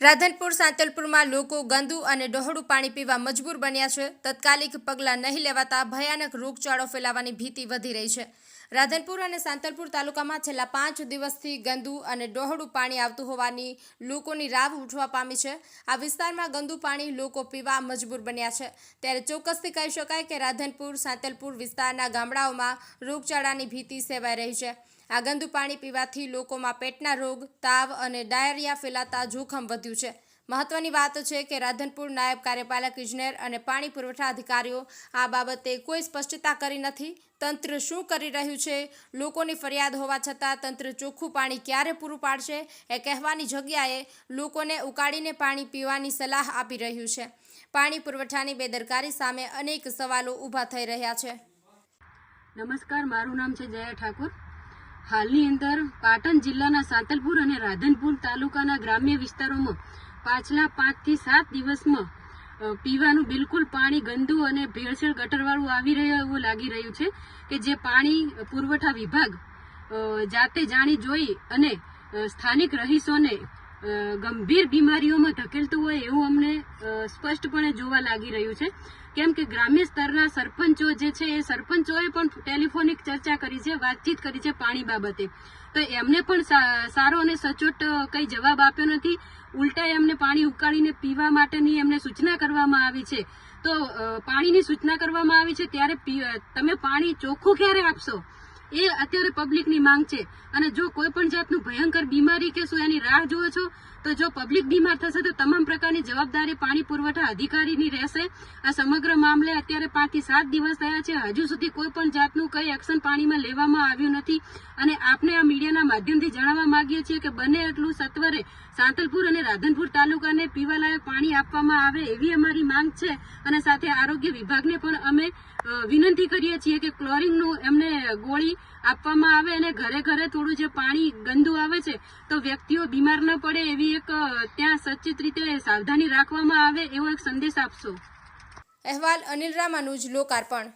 રાધનપુર, સાંતલપુરમાં લોકો ગંદુ અને ડહોળું પાણી પીવા મજબૂર બન્યા છે. તત્કાલિક પગલાં નહીં લેવાતા ભયાનક રોગચાળો ફેલાવાની ભીતિ વધી રહી છે. રાધનપુર અને સાંતલપુર તાલુકામાં છેલ્લા પાંચ દિવસથી ગંદુ અને ડહોળું પાણી આવતું હોવાની લોકોની રાવ ઉઠવા પામી છે. આ વિસ્તારમાં ગંદુ પાણી લોકો પીવા મજબૂર બન્યા છે. ત્યારે ચોક્કસથી કહી શકાય કે રાધનપુર, સાંતલપુર વિસ્તારના ગામડાઓમાં રોગચાળાની ભીતિ સેવાઈ રહી છે. આ ગંદુ પાણી પીવાથી લોકોમાં પેટના રોગ, તાવ અને ડાયરિયા ફેલાતા જોખમ વધ્યું છે. મહત્વની વાત છે કે રાધનપુર નાયબ કાર્યપાલક ઇજનેર અને પાણી પુરવઠા અધિકારીઓ આ બાબતે કોઈ સ્પષ્ટતા કરી નથી. તંત્ર શું કરી રહ્યું છે? લોકોની ફરિયાદ હોવા છતાં તંત્ર ચોખ્ખું પાણી ક્યારે પૂરું પાડશે એ કહેવાની જગ્યાએ લોકોને ઉકાળીને પાણી પીવાની સલાહ આપી રહ્યું છે. પાણી પુરવઠાની બેદરકારી સામે અનેક સવાલો ઊભા થઈ રહ્યા છે. નમસ્કાર, મારું નામ છે જયા ઠાકુર. હાલની અંદર પાટણ જિલ્લાના સાંતલપુર અને રાધનપુર તાલુકાના ગ્રામ્ય વિસ્તારોમાં પાછલા પાંચથી સાત દિવસમાં પીવાનું બિલકુલ પાણી ગંદુ અને ભેળસેળ ગટરવાળું આવી રહ્યું એવું લાગી રહ્યું છે કે જે પાણી પુરવઠા વિભાગ જાતે જાણી જોઈ અને સ્થાનિક રહીશોને ગંભીર બીમારીઓમાં ધકેલતું હોય એવું અમને સ્પષ્ટપણે જોવા લાગી રહ્યું છે. કેમ કે ગ્રામ્ય સ્તરના સરપંચો જે છે, એ સરપંચોએ પણ ટેલિફોનિક ચર્ચા કરી છે, વાતચીત કરી છે પાણી બાબતે. તો એમને પણ સારો અને સચોટ કંઈ જવાબ આપ્યો નથી. ઉલટા એમને પાણી ઉકાળીને પીવા માટેની એમને સૂચના કરવામાં આવી છે. તો પાણીની સૂચના કરવામાં આવી છે ત્યારે તમે પાણી ચોખ્ખું ક્યારે આપશો? એ અત્યારે પબ્લિકની માંગ છે. અને જો કોઈ પણ જાતનું ભયંકર બીમારી કે શું એની રાહ જુઓ છો, તો જો પબ્લિક બીમાર થશે, તો તમામ પ્રકારની જવાબદારી પાણી પુરવઠા અધિકારીની રહેશે. આ સમગ્ર મામલે અત્યારે પાંચથી સાત દિવસ થયા છે. હજુ સુધી કોઈ પણ જાતનું કઈ એક્શન પાણીમાં લેવામાં આવ્યું નથી. અને આપને આ મીડિયાના માધ્યમથી જણાવવા માંગીએ છીએ કે બને એટલું સત્વરે સાંતલપુર અને રાધનપુર તાલુકાને પીવાલાયક પાણી આપવામાં આવે એવી અમારી માંગ છે. અને સાથે આરોગ્ય વિભાગને પણ અમે વિનંતી કરીએ છીએ કે ક્લોરિંગનું એમને ગોળી આપવામાં આવે અને ઘરે ઘરે થોડું જે પાણી, ગંદુ આવે છે, તો વ્યક્તિઓ બીમાર ન પડે એવી એક ત્યાં સચિત રીતે સાવધાની રાખવામાં આવે એવો એક સંદેશ આપશો. અહેવાલ અનિલ રામાનુજ, લોકાર્પણ.